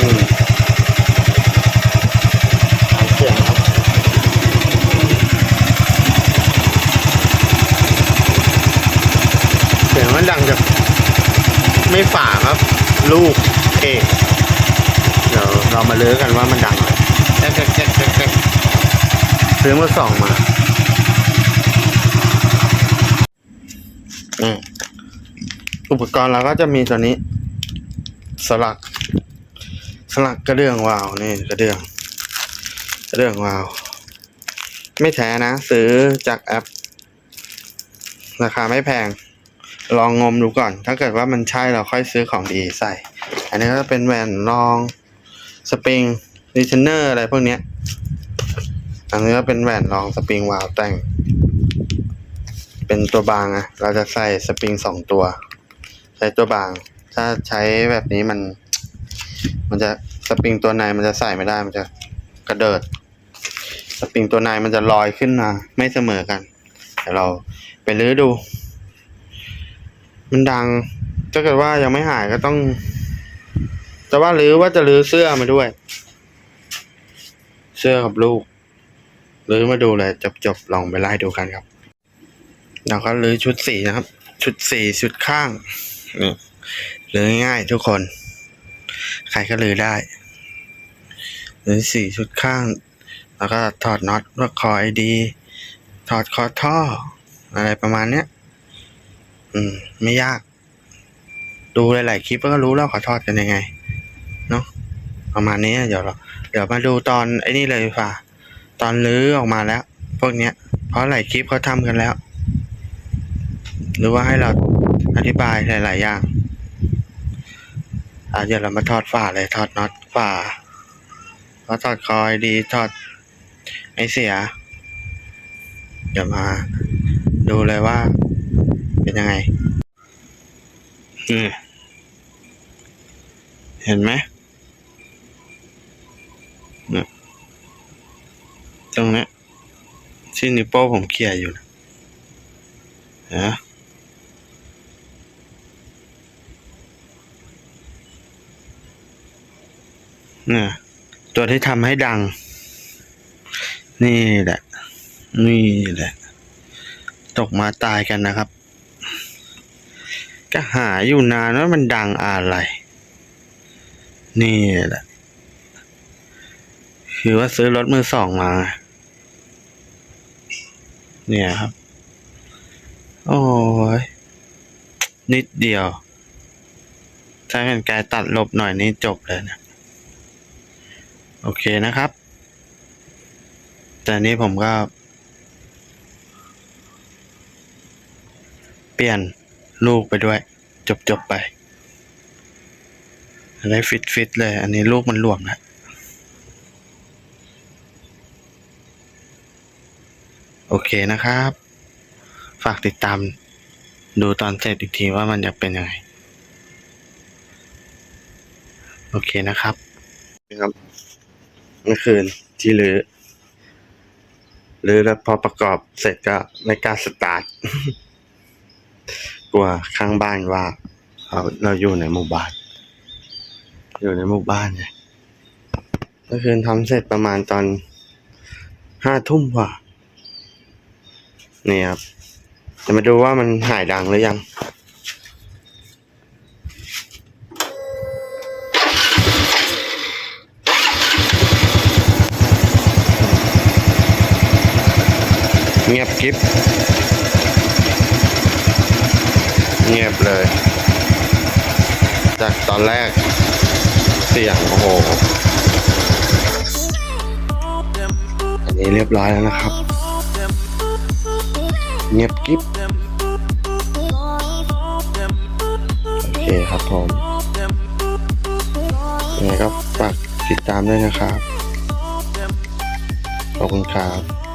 อืมหางเสียงครับเสียงมันดังจากไม่ฝ่าครับ ลูกเอกเดี๋ยวเรามาเลือกันว่ามันดังแจ๊กแจ๊กแจ๊กแจ๊กซื้อมือสองมาอืมอุปกรณ์เราก็จะมีตัวนี้ สลัก สลักกระเดื่องวาวนี่กระเดื่อง กระเดื่องวาว ไม่แท้นะ ซื้อจากแอป ราคาไม่แพง ลองงมดูก่อน ถ้าเกิดว่ามันใช่เราค่อยซื้อของดีใส่ อันนี้ก็เป็นแหวนรองสปริงรีเทนเนอร์อะไรพวกเนี้ยอันนี้ก็เป็นแหวนรองสปริงวาวแต่ง เป็นตัวบางอะเราจะใส่สปริงสองตัว ใช้ตัวบาง ถ้าใช้แบบนี้มัน มันจะสปริงตัวในมันจะใส่ไม่ได้มันจะกระเดิด สปริงตัวในมันจะลอยขึ้นมาไม่เสมอกันเดี๋ยวเราไปรื้อดู มันดังถ้าเกิดว่ายังไม่หายก็ต้องจะว่ารื้อว่าจะรื้อเสื้อมาด้วย เสื้อกับลูกรื้อมาดูเลยจบๆลองไปไล่ดูกันครับเราก็รื้อชุดสีนะครับ ชุดสีชุดข้างนี่รื้อง่ายๆทุกคน ครก็รื้อได้ หรือสี่ชุดข้าง แล้วก็ถอดน็อตว่าคอไอดี ถอดคอท่อ อะไรประมาณเนี้ย อืม ไม่ยาก ดูหลายๆคลิปก็รู้แล้วขาทอดกันยังไง เนาะประมาณนี้เดี๋ยวเราเดี๋ยวมาดูตอนไอ้นี่เลยดีกว่าตอนลื้อออกมาแล้ว พวกเนี้ย เพราะหลายคลิปเขาทำกันแล้ว หรือว่าให้เราอธิบายหลาย ๆ อย่าง อะเดี๋ยวเรามาทอดฝาเลยทอดน็อตฝาพอถอดคอยดีถอดไอเสีย เดี๋ยวมา ดูเลยว่า เป็นยังไงเห็นไหมตรงนี้ที่นิ้วโป้งผมเขี่ยอยู่นะ นไหมเนี่ตัวที่ทำให้ดัง นี่แหละ นี่แหละ ตกมาตายกันนะครับ ก็หาอยู่นานว่ามันดังอะไร นี่แหละ คือว่าซื้อรถมือสองมา เนี่ยครับ โอ้ย นิดเดียว ถ้าเป็นกายตัดลบหน่อยนี่จบเลยนะ โอเคนะครับ แต่นี้ผมก็ เปลี่ยนลูกไปด้วย จบจบๆไปจะได้ฟิตฟิตๆเลย อันนี้ลูกมันหลวมแล้วโอเคนะครับ ฝากติดตาม ดูตอนเสร็จอีกทีว่ามันจะเป็นยังไง โอเคนะครับนะครับ เมื่อคืนที่ลือลือแล้วพอประกอบเสร็จก็ไม่กล้าสตาร์ทกลัวข้างบ้านว่าเราเราอยู่ในหมู่บ้าน อยู่ในหมู่บ้านไงเมื่อคืนทำเสร็จประมาณตอนห้าทุ่มกว่านี่ครับจะมาดูว่ามันหายดังหรือยัง เงียบกริบเงียบเลย จากตอนแรกเสียงโอ้โห อันนี้เรียบร้อยแล้วนะครับ เงียบกริบโอเคครับผมยังไงก็ฝากติดตามด้วยนะครับ ขอบคุณครับ